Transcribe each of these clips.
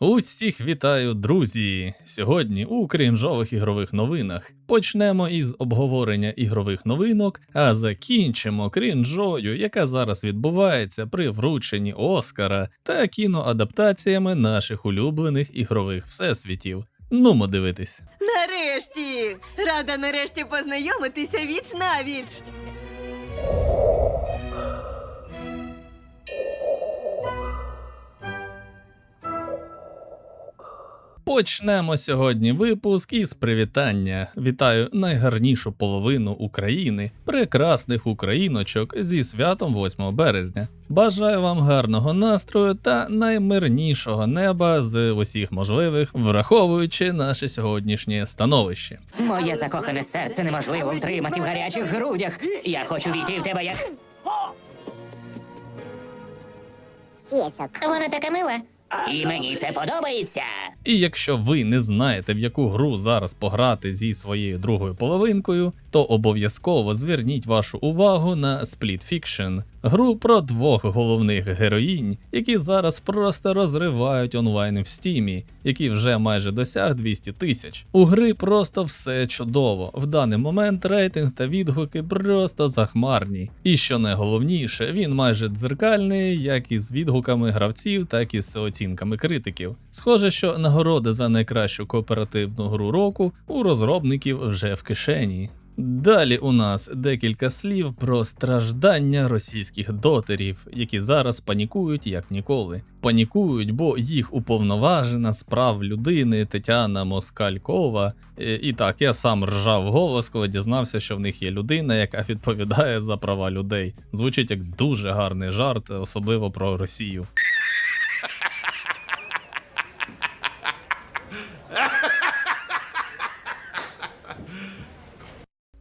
Усіх вітаю, друзі! Сьогодні у крінжових ігрових новинах почнемо із обговорення ігрових новинок, а закінчимо крінжою, яка зараз відбувається при врученні Оскара та кіноадаптаціями наших улюблених ігрових всесвітів. Нумо дивитись. Нарешті! Рада нарешті познайомитися віч на Почнемо сьогодні випуск із привітання. Вітаю найгарнішу половину України, прекрасних україночок зі святом 8 березня. Бажаю вам гарного настрою та наймирнішого неба з усіх можливих, враховуючи наше сьогоднішнє становище. Моє закохане серце неможливо втримати в гарячих грудях. Я хочу війти в тебе як. Вона така мила. І мені це подобається. І якщо ви не знаєте, в яку гру зараз пограти зі своєю другою половинкою, то обов'язково зверніть вашу увагу на Split Fiction, гру про двох головних героїнь, які зараз просто розривають онлайн в стімі, які вже майже досяг 200 тисяч. У гри просто все чудово. В даний момент рейтинг та відгуки просто захмарні. І що найголовніше, він майже дзеркальний, як із відгуками гравців, так і з оцінками критиків. Схоже, що нагороди за найкращу кооперативну гру року у розробників вже в кишені. Далі у нас декілька слів про страждання російських дотерів, які зараз панікують як ніколи. Панікують, бо їх уповноважена з прав людини Тетяна Москалькова. Е, І так, я сам ржав голос, коли дізнався, що в них є людина, яка відповідає за права людей. Звучить як дуже гарний жарт, особливо про Росію.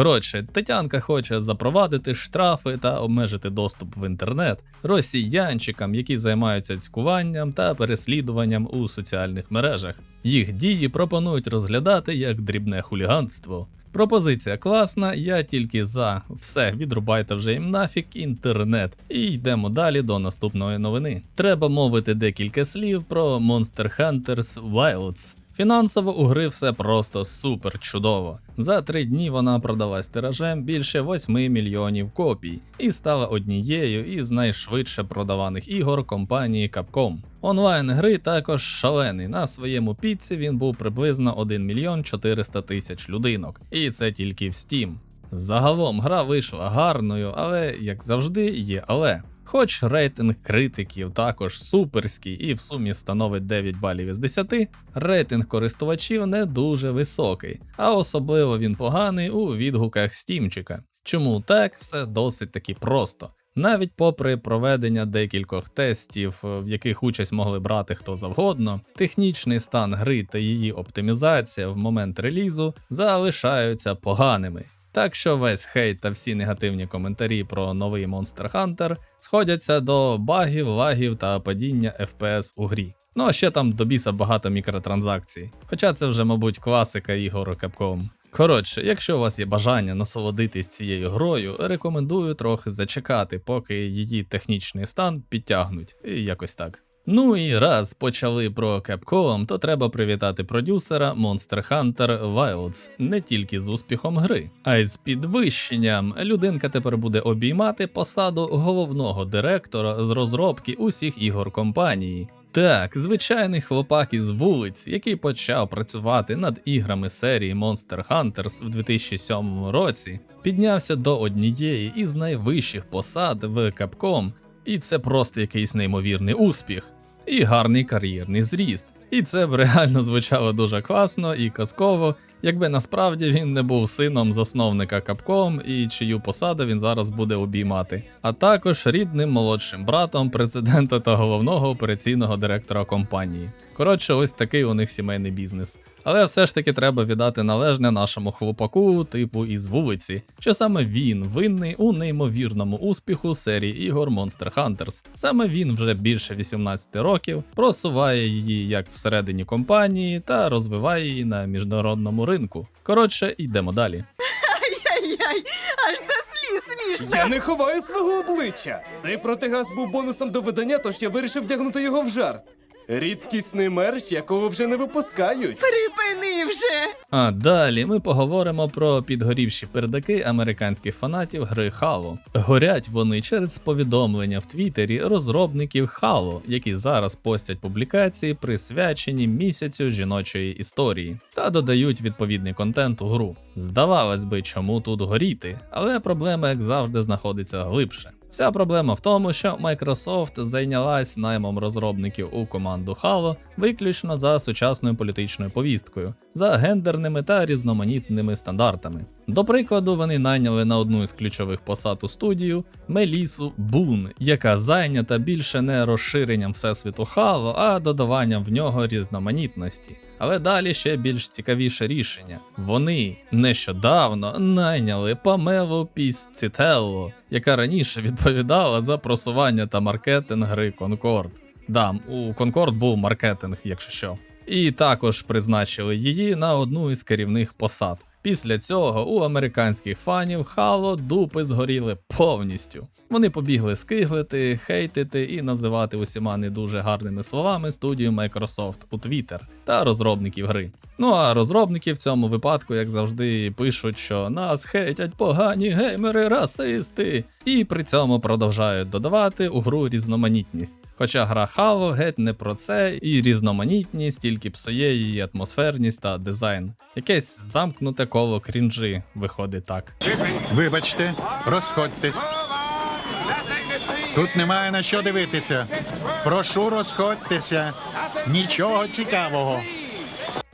Коротше, Тетянка хоче запровадити штрафи та обмежити доступ в інтернет росіянчикам, які займаються цькуванням та переслідуванням у соціальних мережах. Їх дії пропонують розглядати як дрібне хуліганство. Пропозиція класна, я тільки за. Все, відрубайте вже їм нафік інтернет. І йдемо далі до наступної новини. Треба мовити декілька слів про Monster Hunters Wilds. Фінансово у гри все просто супер чудово. За три дні вона продалась тиражем більше 8 мільйонів копій і стала однією із найшвидше продаваних ігор компанії Capcom. Онлайн гри також шалений. На своєму піці він був приблизно 1 мільйон 400 тисяч людинок, і це тільки в Steam. Загалом гра вийшла гарною, але як завжди є але. Хоч рейтинг критиків також суперський і в сумі становить 9 балів із 10, рейтинг користувачів не дуже високий, а особливо він поганий у відгуках стімчика. Чому так, все досить таки просто. Навіть попри проведення декількох тестів, в яких участь могли брати хто завгодно, технічний стан гри та її оптимізація в момент релізу залишаються поганими. Так що весь хейт та всі негативні коментарі про новий Monster Hunter сходяться до багів, лагів та падіння FPS у грі. Ну а ще там до біса багато мікротранзакцій. Хоча це вже, мабуть, класика ігор Capcom. Коротше, якщо у вас є бажання насолодитись цією грою, рекомендую трохи зачекати, поки її технічний стан підтягнуть, і якось так. Ну і раз почали про Capcom, то треба привітати продюсера Monster Hunter Wilds не тільки з успіхом гри, а й з підвищенням. Людинка тепер буде обіймати посаду головного директора з розробки усіх ігор компанії. Так, звичайний хлопак із вулиць, який почав працювати над іграми серії Monster Hunters в 2007 році, піднявся до однієї із найвищих посад в Capcom, і це просто якийсь неймовірний успіх і гарний кар'єрний зріст. І це б реально звучало дуже класно і казково, якби насправді він не був сином засновника Capcom і чию посаду він зараз буде обіймати, а також рідним молодшим братом президента та головного операційного директора компанії. Коротше, ось такий у них сімейний бізнес. Але все ж таки треба віддати належне нашому хлопаку, типу із вулиці, що саме він винний у неймовірному успіху серії ігор Monster Hunters. Саме він вже більше 18 років просуває її як всередині компанії та розвиває її на міжнародному ринку. Коротше, йдемо далі. Ай-яй-яй, аж до сліз смішно. Я не ховаю свого обличчя. Цей протигаз був бонусом до видання, тож я вирішив вдягнути його в жарт. Рідкісний мерч, якого вже не випускають. Припини вже! А далі ми поговоримо про підгорівші пердаки американських фанатів гри Halo. Горять вони через повідомлення в Твіттері розробників Halo, які зараз постять публікації, присвячені місяцю жіночої історії, та додають відповідний контент у гру. Здавалось би, чому тут горіти, але проблема, як завжди, знаходиться глибше. Вся проблема в тому, що Microsoft зайнялась наймом розробників у команду Halo виключно за сучасною політичною повісткою, за гендерними та різноманітними стандартами. До прикладу, вони найняли на одну із ключових посад у студію Мелісу Бун, яка зайнята більше не розширенням всесвіту Halo, а додаванням в нього різноманітності. Але далі ще більш цікавіше рішення. Вони нещодавно найняли Памелу Пісцітелло, яка раніше відповідала за просування та маркетинг гри Concord. Да, у Concord був маркетинг, якщо що. І також призначили її на одну із керівних посад. Після цього у американських фанів Halo дупи згоріли повністю. Вони побігли скиглити, хейтити і називати усіма не дуже гарними словами студію Microsoft у Twitter та розробників гри. Ну а розробники в цьому випадку, як завжди, пишуть, що нас хейтять погані геймери, расисти, і при цьому продовжають додавати у гру різноманітність. Хоча гра Halo геть не про це, і різноманітність тільки псує її атмосферність та дизайн. Якесь замкнуте коло крінжі виходить так. Вибачте, розходьтесь. Тут немає на що дивитися. Прошу розходьтеся. Нічого цікавого.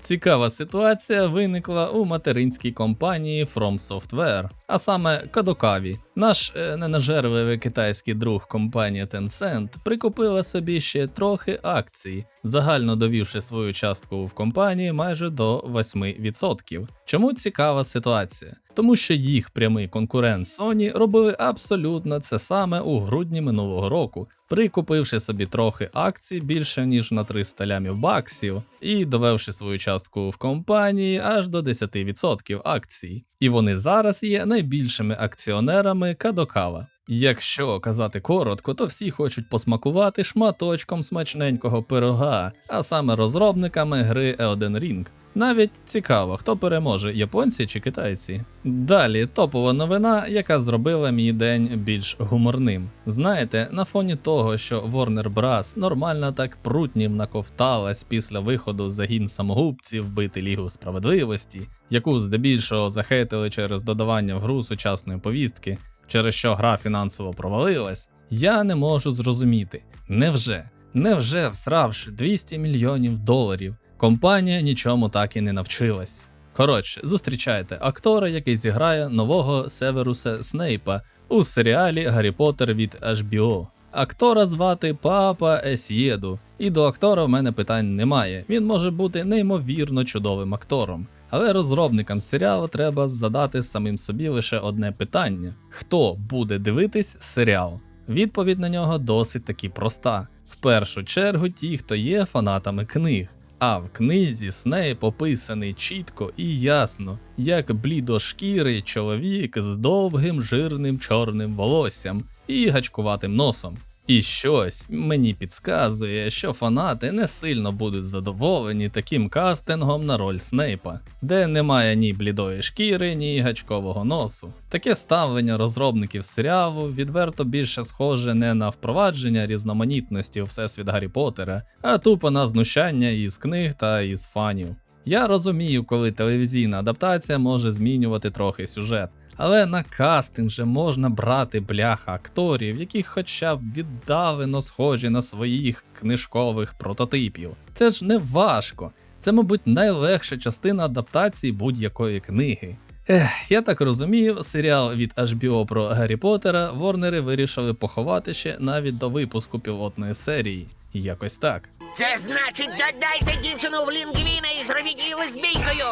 Цікава ситуація виникла у материнській компанії From Software, а саме Кадокаві. Наш е, ненажерливий китайський друг компанія Tencent прикупила собі ще трохи акцій, загально довівши свою частку в компанії майже до 8%. Чому цікава ситуація? Тому що їх прямий конкурент Sony робили абсолютно це саме у грудні минулого року, прикупивши собі трохи акцій більше ніж на 300 лямів баксів і довевши свою частку в компанії аж до 10% акцій. І вони зараз є найбільшими акціонерами Кадокава. Якщо казати коротко, то всі хочуть посмакувати шматочком смачненького пирога, а саме розробниками гри Elden Ring. Навіть цікаво, хто переможе, японці чи китайці. Далі топова новина, яка зробила мій день більш гуморним. Знаєте, на фоні того, що Warner Bros. нормально так прутнім наковталась після виходу загін самогубців вбити Лігу справедливості, яку здебільшого захейтили через додавання в гру сучасної повістки, через що гра фінансово провалилась, я не можу зрозуміти, невже, невже всравши 200 мільйонів доларів, компанія нічому так і не навчилась. Коротше, зустрічайте актора, який зіграє нового Северуса Снейпа у серіалі Гаррі Поттер від HBO. Актора звати Папа Есєду, і до актора в мене питань немає. Він може бути неймовірно чудовим актором. Але розробникам серіалу треба задати самим собі лише одне питання: хто буде дивитись серіал? Відповідь на нього досить таки проста. В першу чергу ті, хто є фанатами книг. А в книзі Снейп описаний чітко і ясно, як блідошкірий чоловік з довгим жирним чорним волоссям і гачкуватим носом. І щось мені підказує, що фанати не сильно будуть задоволені таким кастингом на роль Снейпа, де немає ні блідої шкіри, ні гачкового носу. Таке ставлення розробників серіалу відверто більше схоже не на впровадження різноманітності у всесвіт Гаррі Поттера, а тупо на знущання із книг та із фанів. Я розумію, коли телевізійна адаптація може змінювати трохи сюжет. Але на кастинг же можна брати бляха акторів, які хоча б віддалено схожі на своїх книжкових прототипів. Це ж не важко. Це, мабуть, найлегша частина адаптації будь-якої книги. Ех, я так розумію, серіал від HBO про Гаррі Поттера Ворнери вирішили поховати ще навіть до випуску пілотної серії. Якось так. Це значить, додайте дівчину в лінгвіна і зробіть її лесбійкою.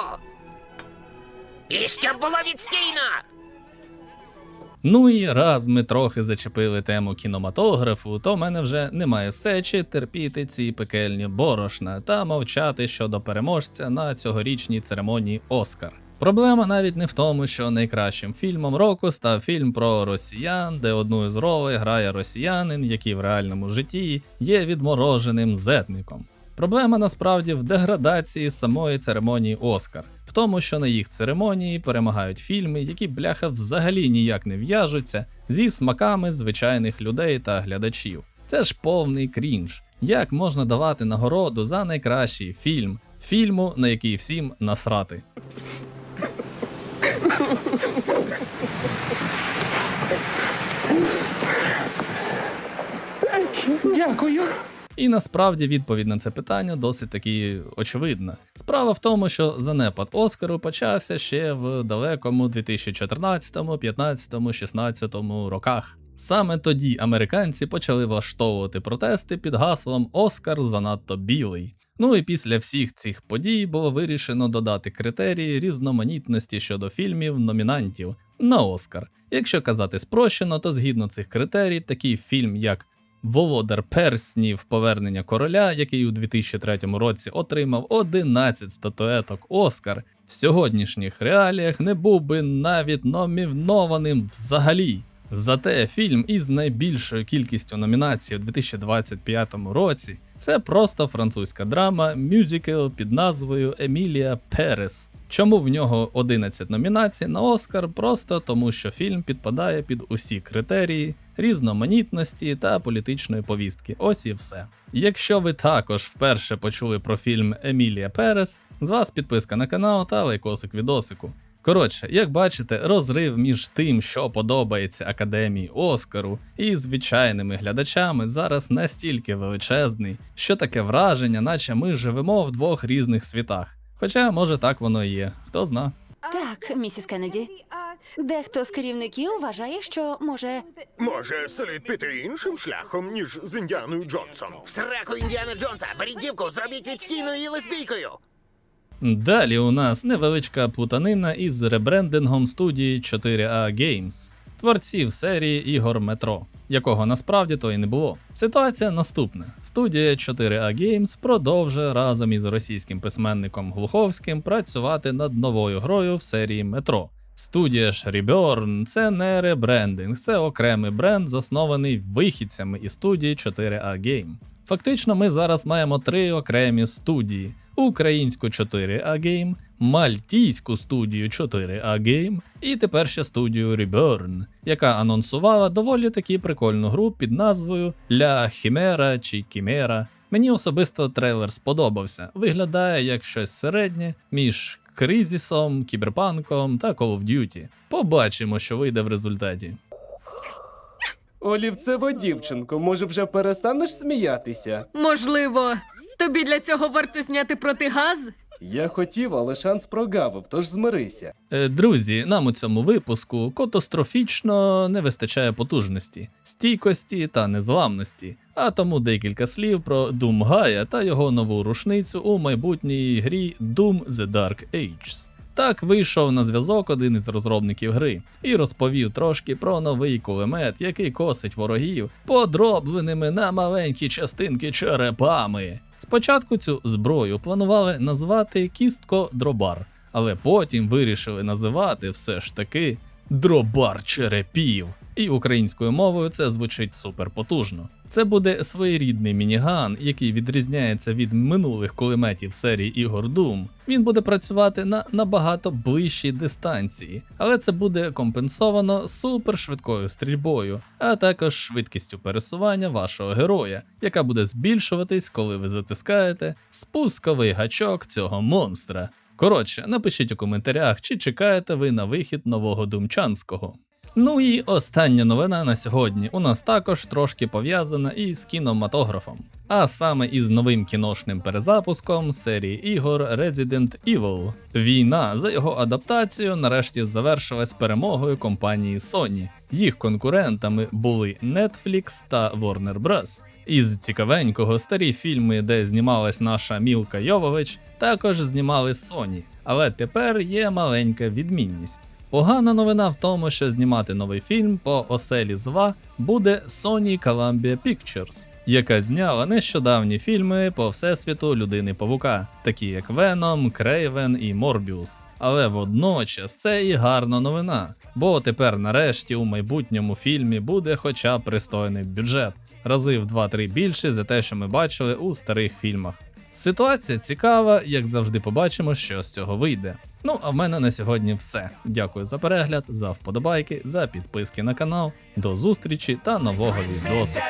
І щоб було відстійно. Ну і раз ми трохи зачепили тему кінематографу, то в мене вже немає сечі терпіти ці пекельні борошна та мовчати щодо переможця на цьогорічній церемонії Оскар. Проблема навіть не в тому, що найкращим фільмом року став фільм про росіян, де одну із ролей грає росіянин, який в реальному житті є відмороженим зетником. Проблема насправді в деградації самої церемонії Оскар, в тому, що на їх церемонії перемагають фільми, які бляха взагалі ніяк не в'яжуться зі смаками звичайних людей та глядачів. Це ж повний крінж. Як можна давати нагороду за найкращий фільм, фільму, на який всім насрати? Дякую. І насправді відповідь на це питання досить таки очевидна. Справа в тому, що занепад Оскару почався ще в далекому 2014, 15, 16 роках. Саме тоді американці почали влаштовувати протести під гаслом Оскар занадто білий. Ну і після всіх цих подій було вирішено додати критерії різноманітності щодо фільмів номінантів на Оскар. Якщо казати спрощено, то згідно цих критерій, такий фільм, як Володар Перснів Повернення короля, який у 2003 році отримав 11 статуеток Оскар, в сьогоднішніх реаліях не був би навіть номінованим взагалі. Зате фільм із найбільшою кількістю номінацій у 2025 році це просто французька драма мюзикл під назвою Емілія Перес. Чому в нього 11 номінацій на Оскар? Просто тому, що фільм підпадає під усі критерії різноманітності та політичної повістки. Ось і все. Якщо ви також вперше почули про фільм Емілія Перес, з вас підписка на канал та лайкосик відосику. Коротше, як бачите, розрив між тим, що подобається Академії Оскару, і звичайними глядачами зараз настільки величезний, що таке враження, наче ми живемо в двох різних світах. Хоча, може, так воно і є, хто зна. Так, місіс Кеннеді. Дехто з керівників вважає, що може. Може, слід піти іншим шляхом, ніж з Індіаною Джонсом. В сраку Індіана Джонса, беріть дівку, зробіть відстійною і лесбійкою. Далі у нас невеличка плутанина із ребрендингом студії 4A Games, творців серії ігор Метро, якого насправді то і не було. Ситуація наступна: студія 4A Games продовжує разом із російським письменником Глуховським працювати над новою грою в серії Метро. Студія ж Reborn – це не ребрендинг, це окремий бренд, заснований вихідцями із студії 4A Game. Фактично, ми зараз маємо три окремі студії: українську 4A Game, мальтійську студію 4A Game і тепер ще студію Reborn, яка анонсувала доволі таки прикольну гру під назвою Ля Хімера чи Кімера. Мені особисто трейлер сподобався. Виглядає як щось середнє між Кризісом, Кіберпанком та Call of Duty. Побачимо, що вийде в результаті. Олівцева дівчинко, може вже перестанеш сміятися? Можливо, тобі для цього варто зняти протигаз? Я хотів, але шанс прогавив, тож змирися. Е, Друзі, нам у цьому випуску катастрофічно не вистачає потужності, стійкості та незламності, а тому декілька слів про Doom Гая та його нову рушницю у майбутній грі Doom The Dark Ages. Так вийшов на зв'язок один із розробників гри і розповів трошки про новий кулемет, який косить ворогів подробленими на маленькі частинки черепами. Спочатку цю зброю планували назвати кістко-дробар, але потім вирішили називати все ж таки дробар черепів. І українською мовою це звучить суперпотужно. Це буде своєрідний мініган, який відрізняється від минулих кулеметів серії ігор Doom. Він буде працювати на набагато ближчій дистанції, але це буде компенсовано супершвидкою стрільбою, а також швидкістю пересування вашого героя, яка буде збільшуватись, коли ви затискаєте спусковий гачок цього монстра. Коротше, напишіть у коментарях, чи чекаєте ви на вихід нового Думчанського. Ну і остання новина на сьогодні у нас також трошки пов'язана із кінематографом, а саме із новим кіношним перезапуском серії ігор Resident Evil. Війна за його адаптацію нарешті завершилась перемогою компанії Sony. Їх конкурентами були Netflix та Warner Bros. Із цікавенького старі фільми, де знімалась наша Мілка Йовович, також знімали Sony, але тепер є маленька відмінність. Погана новина в тому, що знімати новий фільм по оселі зла буде Sony Columbia Pictures, яка зняла нещодавні фільми по всесвіту людини Павука, такі як Веном, Крейвен і Морбіус. Але водночас це і гарна новина, бо тепер нарешті у майбутньому фільмі буде хоча б пристойний бюджет, рази в 2-3 більше за те, що ми бачили у старих фільмах. Ситуація цікава, як завжди побачимо, що з цього вийде. Ну а в мене на сьогодні все. Дякую за перегляд, за вподобайки, за підписки на канал. До зустрічі та нового відосику.